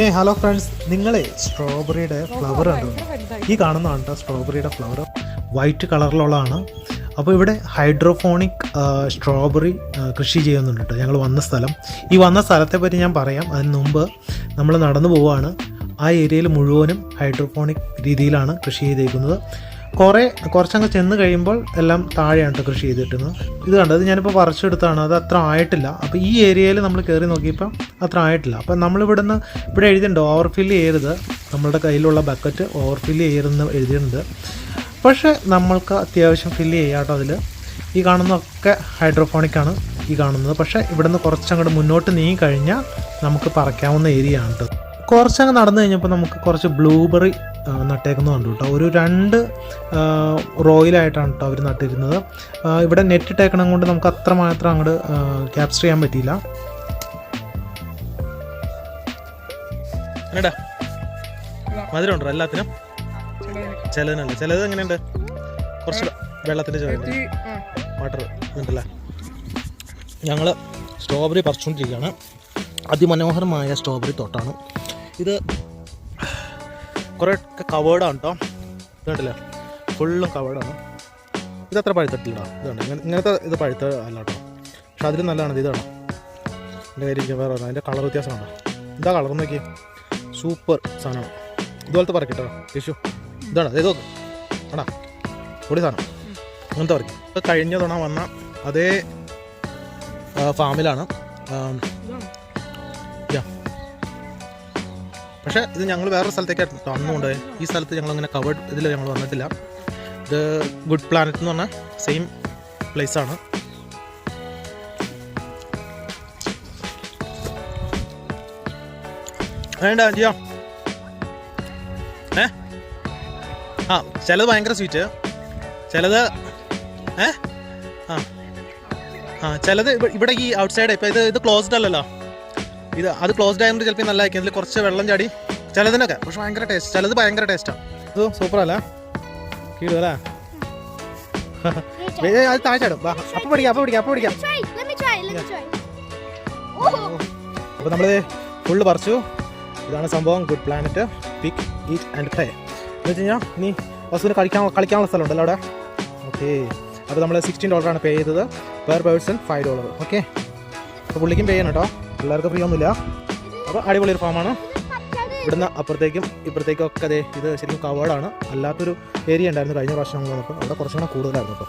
ഏ hello friends. നിങ്ങളെ സ്ട്രോബെറിയുടെ flower ഉണ്ടോ ഈ കാണുന്നതാണ് കേട്ടോ സ്ട്രോബെറിയുടെ ഫ്ലവർ. വൈറ്റ് കളറിലുള്ളതാണ്. അപ്പോൾ ഇവിടെ ഹൈഡ്രോഫോണിക് സ്ട്രോബെറി കൃഷി ചെയ്യുന്നുണ്ട് കേട്ടോ ഞങ്ങൾ വന്ന സ്ഥലം. ഈ വന്ന സ്ഥലത്തെ പറ്റി ഞാൻ പറയാം. അതിന് മുമ്പ് നമ്മൾ നടന്നു പോവുകയാണ് ആ ഏരിയയിൽ മുഴുവനും ഹൈഡ്രോഫോണിക് രീതിയിലാണ് കൃഷി ചെയ്തേക്കുന്നത്. കുറേ കുറച്ചങ്ങ് ചെന്ന് കഴിയുമ്പോൾ എല്ലാം താഴെയാണ് കൃഷി ചെയ്തിട്ടുന്നത് ഇത് കണ്ടത് ഞാനിപ്പോൾ പറിച്ചെടുത്താണ് അത് അത്ര ആയിട്ടില്ല. അപ്പോൾ ഈ ഏരിയയിൽ നമ്മൾ കയറി നോക്കിയപ്പോൾ അത്ര ആയിട്ടില്ല. അപ്പം നമ്മളിവിടുന്ന് ഇവിടെ എഴുതിയിട്ടുണ്ട് ഓവർ ഫില്ല് ചെയ്യരുത്. നമ്മളുടെ കയ്യിലുള്ള ബക്കറ്റ് ഓവർ ഫില്ല് ചെയ്യരുതെന്ന് എഴുതിയിട്ടുണ്ട്. പക്ഷേ നമ്മൾക്ക് അത്യാവശ്യം ഫില്ല് ചെയ്യാം കേട്ടോ അതിൽ ഈ കാണുന്നതൊക്കെ ഹൈഡ്രോഫോണിക്കാണ് ഈ കാണുന്നത്. പക്ഷേ ഇവിടുന്ന് കുറച്ചങ്ങോട്ട് മുന്നോട്ട് നീങ്ങി കഴിഞ്ഞാൽ നമുക്ക് പറിക്കാവുന്ന ഏരിയ ആണ് കേട്ടോ കുറച്ചങ്ങ് നടന്നു കഴിഞ്ഞപ്പോൾ നമുക്ക് കുറച്ച് ബ്ലൂബെറി നട്ടേക്കുന്നത് കണ്ടു കേട്ടോ ഒരു രണ്ട് റോയിലായിട്ടാണ് കേട്ടോ അവർ നട്ടിരുന്നത്. ഇവിടെ നെറ്റ് ഇട്ടേക്കണം കൊണ്ട് നമുക്ക് അത്രമാത്രം അങ്ങോട്ട് ക്യാപ്ചർ ചെയ്യാൻ പറ്റിയില്ല. എന്നടാ മധുരം ഉണ്ടോ എല്ലാത്തിനും? ചിലതിനല്ല. ചിലത് എങ്ങനെയുണ്ട്? കുറച്ച് വെള്ളത്തിന്റെ ചെറിയ വാട്ടർ ഉണ്ടല്ലേ? ഞങ്ങൾ സ്ട്രോബെറി പറിച്ചുകൊണ്ടിരിക്കുകയാണ് അതിമനോഹരമായ സ്ട്രോബെറി തോട്ടാണ്. ഇത് കുറേ കവേർഡാണ് കേട്ടോ ഇത് കണ്ടില്ലേ ഫുള്ളും കവേർഡാണ് ഇത് അത്ര പഴുത്തിട്ടില്ല ഇതാണ് ഇങ്ങനെ ഇങ്ങനത്തെ ഇത് പഴുത്ത അല്ല കേട്ടോ പക്ഷെ അതിലും നല്ലതാണ്. ഇത് ഇതാണ് എന്റെ കയ്യിൽ വേറെ. അതിന്റെ കളർ വ്യത്യാസമാണ് ഇതാ കളർ നോക്കി സൂപ്പർ സാധനമാണ്. ഇതുപോലത്തെ പറക്കട്ടോ ടിഷ്യൂ ഇതാണ്? അതേ നോക്ക് ആടാ പൊടി സാധനം. അങ്ങനത്തെ പറിക്കും കഴിഞ്ഞ തവണ വന്ന അതേ ഫാമിലാണ്. പക്ഷേ ഇത് ഞങ്ങൾ വേറൊരു സ്ഥലത്തേക്കാണ് തന്നുകൊണ്ട് ഈ സ്ഥലത്ത് ഞങ്ങൾ അങ്ങനെ കവേർഡ് ഇതിൽ ഞങ്ങൾ വന്നിട്ടില്ല. ഇത് ഗുഡ് പ്ലാനറ്റ് എന്ന് പറഞ്ഞാൽ സെയിം പ്ലേസ് വേണ്ട ജിയോ ഏ? ആ ചിലത് ഭയങ്കര സ്വീറ്റ്. ചിലത് ഏ? ആ. ആ ചിലത് ഇവ- ഇവിടെ ഈ ഔട്ട് സൈഡ് ഇപ്പോൾ ഇത് ഇത് ക്ലോസ്ഡ് അല്ലല്ലോ. ഇത് അത് ക്ലോസ്ഡ് ആയതുകൊണ്ട് ചിലപ്പോൾ നല്ലതായിരിക്കും. ഇതിൽ കുറച്ച് വെള്ളം ചാടി. ചിലതിനൊക്കെ പക്ഷെ ഭയങ്കര ടേസ്റ്റ് ചിലത് ഭയങ്കര ടേസ്റ്റാണ് ഇത് സൂപ്പർ അല്ല? കീഴും അല്ലേ? അത് താഴ്ചയിടും വാ അപ്പം പിടിക്കാം അപ്പം പിടിക്കാം അപ്പം പിടിക്കാം. അപ്പോൾ നമ്മൾ ഫുള്ള് പറിച്ചു. ഇതാണ് സംഭവം. Good planet pick eat and play എന്ന് വെച്ച് കഴിഞ്ഞാൽ ഇനി വസ്തുവിന് കളിക്കാൻ കളിക്കാനുള്ള സ്ഥലമുണ്ടല്ലോ അവിടെ. ഓക്കെ അപ്പോൾ നമ്മൾ സിക്സ്റ്റീൻ ഡോളറാണ് പേ ചെയ്തത് per person five dollar okay അപ്പോൾ പുള്ളിക്കും പേ ചെയ്യണം കേട്ടോ പിള്ളേർക്ക് ഫ്രീ ഒന്നുമില്ല. അപ്പോൾ അടിപൊളി ഒരു ഫാമാണ് ഇവിടുന്ന് അപ്പുറത്തേക്കും ഇപ്പുറത്തേക്കും ഒക്കെ അതെ ഇത് ശരിക്കും കവേർഡാണ് അല്ലാത്തൊരു ഏരിയ ഉണ്ടായിരുന്നു കഴിഞ്ഞ പ്രാവശ്യം വന്നപ്പോൾ അവിടെ കുറച്ചും കൂടെ കൂടുതലായിരുന്നു കേട്ടോ